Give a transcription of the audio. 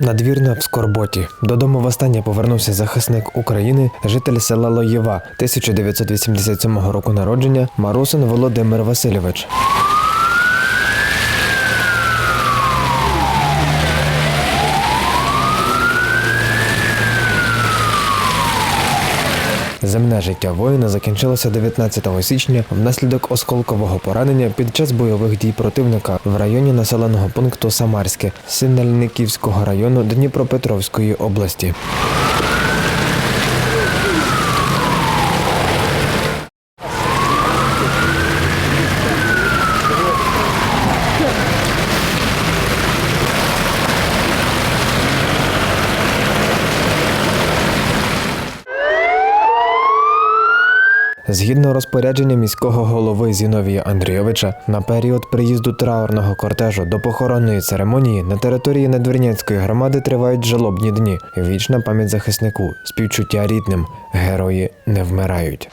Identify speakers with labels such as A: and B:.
A: Надвірна в Скорботі. Додому востаннє повернувся захисник України, житель села Лоєва 1987 року народження Марусин Володимир Васильович. Земне життя воїна закінчилося 19 січня внаслідок осколкового поранення під час бойових дій противника в районі населеного пункту Самарське Синельниківського району Дніпропетровської області. Згідно розпорядження міського голови Зіновія Андрійовича, на період приїзду траурного кортежу до похоронної церемонії на території Надвірнянської громади тривають жалобні дні. Вічна пам'ять захиснику, співчуття рідним. Герої не вмирають.